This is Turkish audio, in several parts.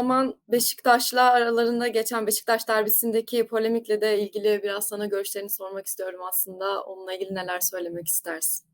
zaman Beşiktaş'la aralarında geçen Beşiktaş derbisindeki polemikle de ilgili biraz sana görüşlerini sormak istiyorum aslında. Onunla ilgili neler söylemek istersin?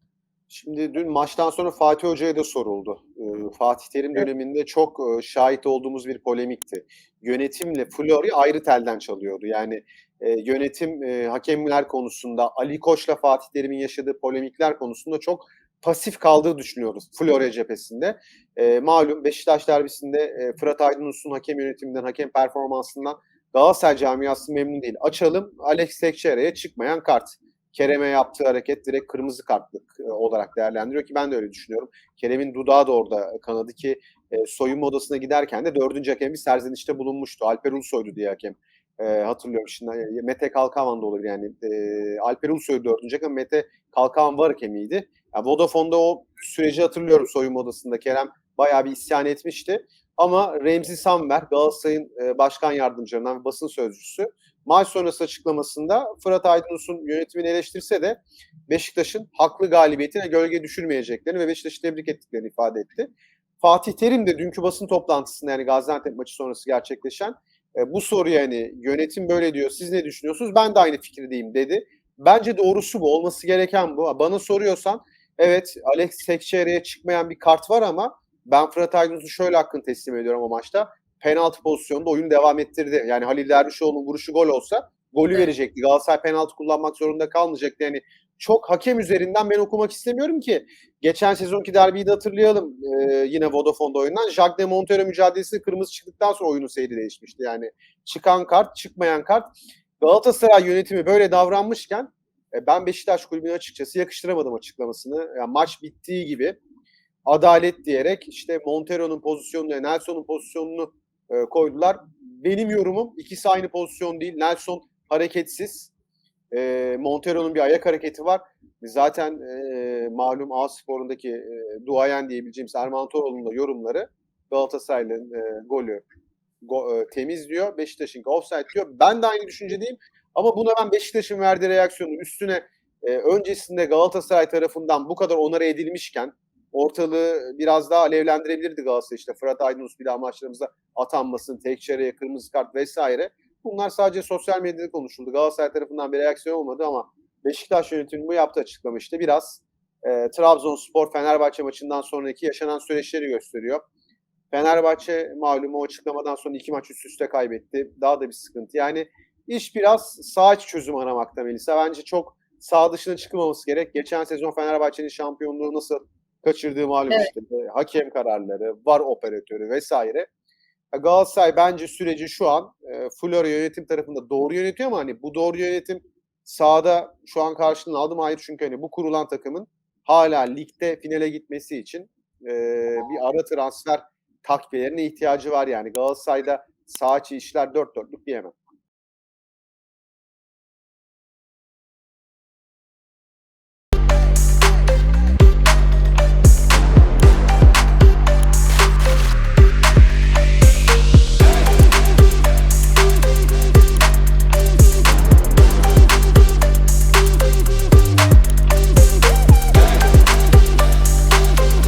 Şimdi dün maçtan sonra Fatih Hoca'ya da soruldu. Ee, Fatih Terim Evet. döneminde çok e, şahit olduğumuz bir polemikti. Yönetimle Flori ayrı telden çalıyordu. Yani e, yönetim e, hakemler konusunda Ali Koç'la Fatih Terim'in yaşadığı polemikler konusunda çok pasif kaldığı düşünüyoruz Florya cephesinde. E, malum Beşiktaş derbisinde e, Fırat Aydınus'un hakem yönetiminden, hakem performansından Galatasaray camiası memnun değil. Açalım Alex Tekşere'ye çıkmayan kart. Kerem'e yaptığı hareket direkt kırmızı kartlık e, olarak değerlendiriyor ki ben de öyle düşünüyorum. Kerem'in dudağı da orada kanadı ki e, soyunma odasına giderken de dördüncü hakem bir serzenişte bulunmuştu. Alper Ulusoy'du diye hakem. E, hatırlıyorum şimdi. E, Mete Kalkavan da olabilir yani. E, Alper Ulusoy dördüncü hakem, Mete Kalkavan var hakemiydi. Yani Vodafone'da o süreci hatırlıyorum soyunma odasında. Kerem bayağı bir isyan etmişti. Ama Remzi Samver, Galatasaray'ın e, başkan yardımcılarından ve basın sözcüsü maç sonrası açıklamasında Fırat Aydınus'un yönetimini eleştirse de Beşiktaş'ın haklı galibiyetine gölge düşürmeyeceklerini ve Beşiktaş'ı tebrik ettiklerini ifade etti. Fatih Terim de dünkü basın toplantısında yani Gaziantep maçı sonrası gerçekleşen e, bu soruya hani yönetim böyle diyor siz ne düşünüyorsunuz ben de aynı fikirdeyim dedi. Bence doğrusu bu olması gereken bu. Bana soruyorsan evet Alex Tekşehir'e çıkmayan bir kart var ama ben Fırat Aydınus'u şöyle hakkını teslim ediyorum o maçta penaltı pozisyonunda oyunu devam ettirdi. Yani Halil Dervişoğlu'nun vuruşu gol olsa golü Evet. verecekti. Galatasaray penaltı kullanmak zorunda kalmayacaktı. Yani çok hakem üzerinden ben okumak istemiyorum ki. Geçen sezonki derbiyi de hatırlayalım. Ee, yine Vodafone'da oynanan. Jacques de Montero mücadelesi kırmızı çıktıktan sonra oyunun seyri değişmişti. Yani çıkan kart, çıkmayan kart. Galatasaray yönetimi böyle davranmışken e, ben Beşiktaş kulübüne açıkçası yakıştıramadım açıklamasını. Yani maç bittiği gibi adalet diyerek işte Montero'nun pozisyonunu, Nelson'un pozisyonunu e, koydular. Benim yorumum ikisi aynı pozisyon değil. Nelson hareketsiz. E, Montero'nun bir ayak hareketi var. Zaten e, malum A sporundaki e, duayen diyebileceğimiz Erman Toroğlu'nun da yorumları Galatasaray'ın e, golü go, e, temiz diyor. Beşiktaş'ın offside diyor. Ben de aynı düşüncedeyim. Ama buna ben Beşiktaş'ın verdiği reaksiyonu üstüne e, öncesinde Galatasaray tarafından bu kadar onara edilmişken ortalığı biraz daha alevlendirebilirdi Galatasaray işte Fırat Aydınus bir daha maçlarımızda atanmasın, tek çeyreye kırmızı kart vesaire. Bunlar sadece sosyal medyada konuşuldu. Galatasaray tarafından bir reaksiyon olmadı ama Beşiktaş yönetiminin bu yaptığı açıklama işte biraz e, Trabzonspor Fenerbahçe maçından sonraki yaşanan süreçleri gösteriyor. Fenerbahçe malum o açıklamadan sonra iki maç üst üste kaybetti. Daha da bir sıkıntı. Yani iş biraz sağ içi çözüm aramakta Melisa. Bence çok sağ dışına çıkmaması gerek. Geçen sezon Fenerbahçe'nin şampiyonluğu nasıl kaçırdığı malum Evet. işte. E, Hakem kararları, var operatörü vesaire. Galatasaray bence süreci şu an e, Flora yönetim tarafında doğru yönetiyor ama hani bu doğru yönetim sahada şu an karşılığını aldı mı? Hayır çünkü hani bu kurulan takımın hala ligde finale gitmesi için e, bir ara transfer takviyelerine ihtiyacı var yani. Galatasaray'da sağ içi işler dört dörtlük diyemem.